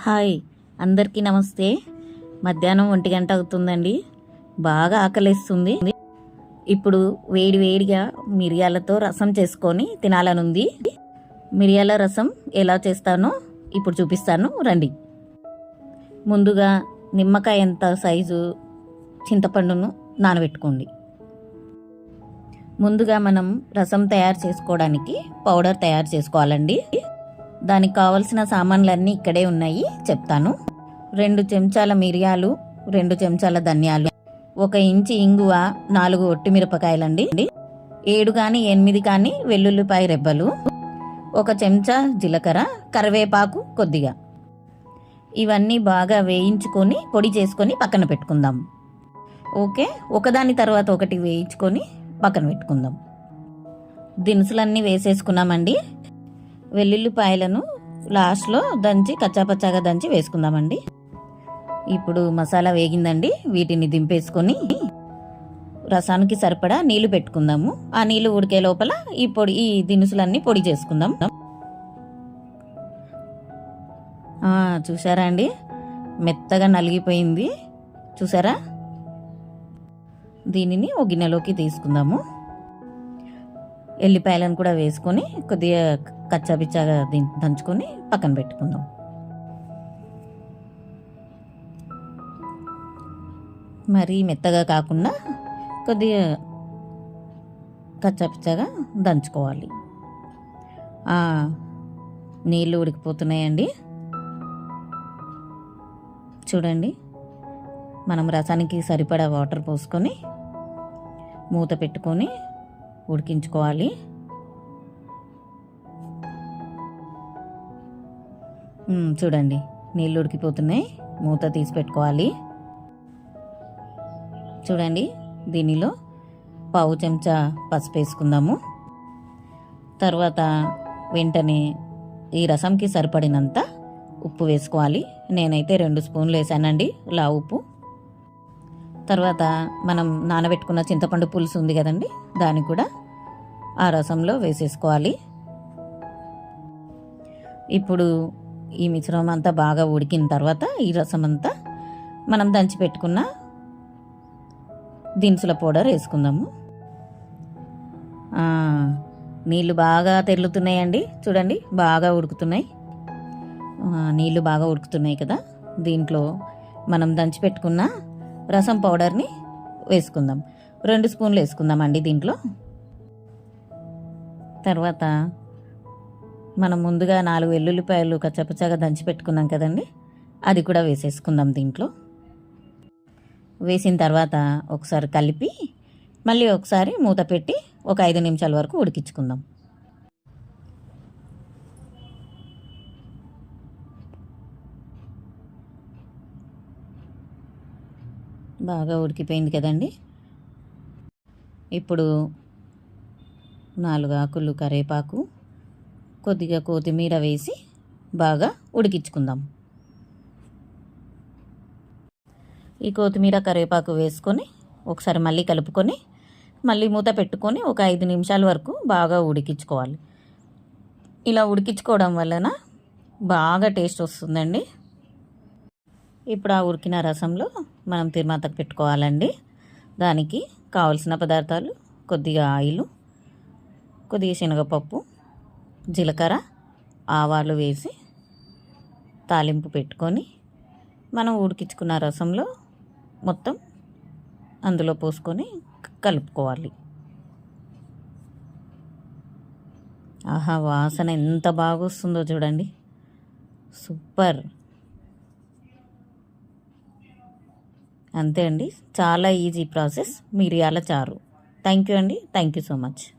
Hi అందరికీ నమస్తే. మధ్యాహ్నం ఒంటి గంట అవుతుందండి. బాగా ఆకలిస్తుంది. ఇప్పుడు వేడి వేడిగా మిరియాలతో రసం చేసుకొని తినాలనుంది. మిరియాల రసం ఎలా చేస్తానో ఇప్పుడు చూపిస్తాను. రండి. ముందుగా నిమ్మకాయ ఎంత సైజు చింతపండును నానబెట్టుకోండి. ముందుగా మనం రసం తయారు చేసుకోవడానికి పౌడర్ తయారు చేసుకోవాలండి. దానికి కావలసిన సామాన్లన్నీ ఇక్కడే ఉన్నాయి చెప్తాను. రెండు చెంచాల మిరియాలు రెండు చెంచాల ధనియాలు ఒక ఇంచి ఇంగువ నాలుగు ఒట్టి మిరపకాయలండి. ఏడు కానీ ఎనిమిది కానీ వెల్లుల్లిపాయ రెబ్బలు ఒక చెంచా జీలకర్ర కరివేపాకు కొద్దిగా. ఇవన్నీ బాగా వేయించుకొని పొడి చేసుకొని పక్కన పెట్టుకుందాం. ఓకే? ఒకదాని తర్వాత ఒకటి వేయించుకొని పక్కన పెట్టుకుందాం. దినుసులన్నీ వేసేసుకున్నామండి. వెల్లుల్లిపాయలను లాస్ట్లో దంచి కచ్చాపచ్చాగా దంచి వేసుకుందామండి. ఇప్పుడు మసాలా వేగిందండి. వీటిని దింపేసుకొని రసానికి సరిపడా నీళ్ళు పెట్టుకుందాము. ఆ నీళ్ళు ఉడికే లోపల ఈ పొడి ఈ దినుసులన్నీ పొడి చేసుకుందాం. చూసారా అండి? మెత్తగా నలిగిపోయింది. చూసారా దీనిని ఒక గిన్నెలోకి తీసుకుందాము. ఎల్లిపాయలను కూడా వేసుకొని కొద్దిగా కచ్చాపిచ్చాగా దంచుకొని పక్కన పెట్టుకుందాం. మరీ మెత్తగా కాకుండా కొద్దిగా కచ్చాపిచ్చాగా దంచుకోవాలి. నీళ్ళు ఉడికిపోతున్నాయండి. చూడండి మనం రసానికి సరిపడా వాటర్ పోసుకొని మూత పెట్టుకొని ఉడికించుకోవాలి. చూడండి నీళ్ళు ఉడికిపోతున్నాయి. మూత తీసి పెట్టుకోవాలి. చూడండి దీనిలో పావు చెంచా పసుపు వేసుకుందాము. తర్వాత వెంటనే ఈ రసంకి సరిపడినంత ఉప్పు వేసుకోవాలి. నేనైతే రెండు స్పూన్లు వేసానండి లా ఉప్పు. తర్వాత మనం నానబెట్టుకున్న చింతపండు పులుసు ఉంది కదండి దాన్ని కూడా ఆ రసంలో వేసేసుకోవాలి. ఇప్పుడు ఈ మిశ్రమం అంతా బాగా ఉడికిన తర్వాత ఈ రసం అంతా మనం దంచి పెట్టుకున్న దినుసుల పౌడర్ వేసుకుందాము. నీళ్ళు బాగా తెరులుతున్నాయండి చూడండి బాగా ఉడుకుతున్నాయి. నీళ్ళు బాగా ఉడుకుతున్నాయి కదా దీంట్లో మనం దంచి పెట్టుకున్న రసం పౌడర్ని వేసుకుందాం. రెండు స్పూన్లు వేసుకుందామండి దీంట్లో. తర్వాత మనం ముందుగా నాలుగు వెల్లుల్లిపాయలు కచ్చపచ్చగా దంచి పెట్టుకున్నాం కదండి అది కూడా వేసేసుకుందాం దీంట్లో. వేసిన తర్వాత ఒకసారి కలిపి మళ్ళీ ఒకసారి మూత పెట్టి ఒక ఐదు నిమిషాల వరకు ఉడికించుకుందాం. బాగా ఉడికిపోయింది కదండి. ఇప్పుడు నాలుగు ఆకులు కరివేపాకు కొద్దిగా కొత్తిమీర వేసి బాగా ఉడికించుకుందాం. ఈ కొత్తిమీర కరివేపాకు వేసుకొని ఒకసారి మళ్ళీ కలుపుకొని మళ్ళీ మూత పెట్టుకొని ఒక ఐదు నిమిషాల వరకు బాగా ఉడికించుకోవాలి. ఇలా ఉడికించుకోవడం వలన బాగా టేస్ట్ వస్తుందండి. ఇప్పుడు ఆ ఉడికిన రసంలో మనం తిరుమాతకు పెట్టుకోవాలండి. దానికి కావలసిన పదార్థాలు కొద్దిగా ఆయిల్ కొద్దిగా శనగపప్పు జీలకర్ర ఆవాలు వేసి తాలింపు పెట్టుకొని మనం ఉడికించుకున్న రసంలో మొత్తం అందులో పోసుకొని కలుపుకోవాలి. ఆహా వాసన ఎంత బాగా వస్తుందో చూడండి. సూపర్. అంతే అండి. చాలా ఈజీ ప్రాసెస్ మిరియాల చారు. థ్యాంక్ యూ అండి. Thank you so much